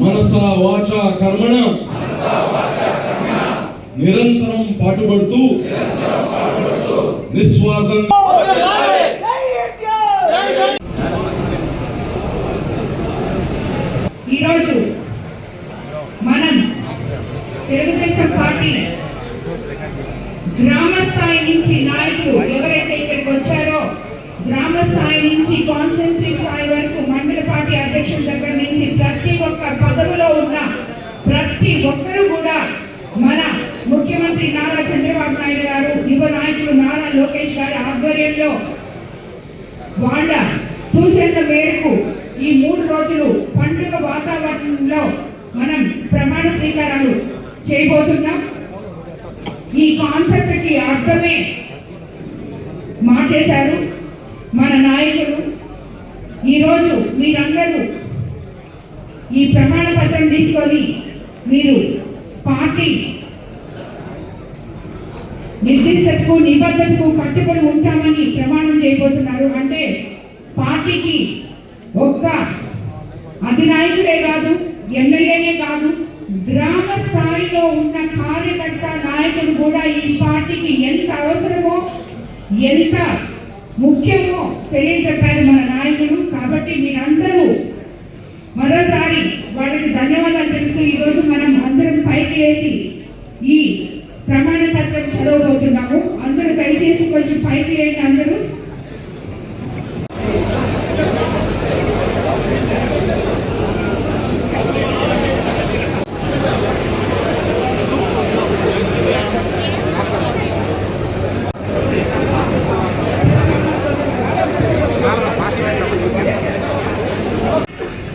మనస వాచ కర్మణ. నిరంతరం పాటుపడుతూ నిస్వార్థంగా ఈరోజు మనం తెలుగుదేశం పార్టీ గ్రామ స్థాయి నుంచి నాయకులు ఎవరైతే ఇక్కడికి వచ్చారో గ్రామ స్థాయి నుంచి కాన్స్టిట్యూన్సీ స్థాయి వరకు మండల పార్టీ అధ్యక్షుల దగ్గర నుంచి ప్రతి ఒక్క పదవిలో ఉన్న ప్రతి ఒక్కరూ కూడా మన ముఖ్యమంత్రి నారా చంద్రబాబు నాయుడు గారు యువ నాయకులు నారా లోకేష్ గారి ఆధ్వర్యంలో వాళ్ళ సూచనల మేరకు ఈ మూడు రోజులు పండుగ వాతావరణంలో మనం ప్రమాణ స్వీకారాలు చేయబోతున్నాం. ఈ కాన్సెప్ట్కి అర్థమే మార్చేశారు మన నాయకులు. ఈరోజు మీరందరూ ఈ ప్రమాణ పత్రం తీసుకొని మీరు పార్టీ నిర్దిష్టకు నిబద్ధతకు కట్టుబడి ఉంటామని ప్రమాణం చేయబోతున్నారు. అంటే పార్టీకి ఒక్క అధినాయకుడే కాదు ఎమ్మెల్యేనే కాదు గ్రామ స్థాయిలో ఉన్న కార్యకర్త నాయకుడు కూడా ఈ పార్టీకి ఎంత అవసరమో ఎంత ముఖ్యమో తెలియజెప్పారు మన నాయకులు కాబట్టి మీరందరూ మరోసారి వాళ్ళకి ధన్యవాదాలు తెలుపుతూ ఈరోజు మనం అందరం పైకి వేసి ఈ ప్రమాణ కొంచెం పైకి లేని అందరూ.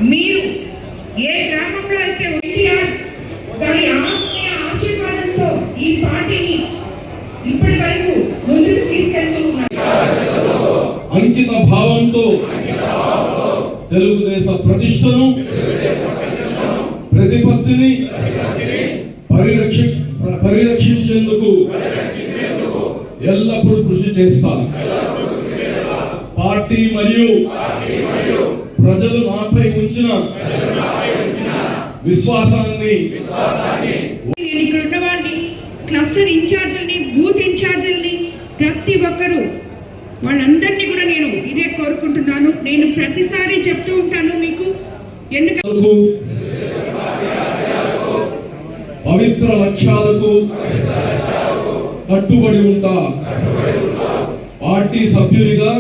మీరు ఏ గ్రామంలో అయితే ఎన్టీఆర్ గారి ఆశీర్వాదంతో ఈ పార్టీని ఇప్పటి వరకు అంకిత భావంతో తెలుగుదేశ ప్రతిష్టను ప్రతిపత్తిని పరిరక్ష పరిరక్షించేందుకు ఎల్లప్పుడూ కృషి చేస్తాను. పార్టీ మరియు ప్రజలు నాపై ఉంచిన విశ్వాసాన్ని నేను ఇక్కడ ఉన్న క్లస్టర్ ఇన్ఛార్జీలని బూత్ ఇన్ఛార్జీలని ప్రతి ఒక్కరూ వాళ్ళందరినీ కూడా కోరుకుంటున్నాను. నేను ప్రతిసారి చెప్తూ ఉంటాను మీకు. వరకు పవిత్ర లక్ష్యాలకు కట్టుబడి ఉంటా. పార్టీ సభ్యునిగా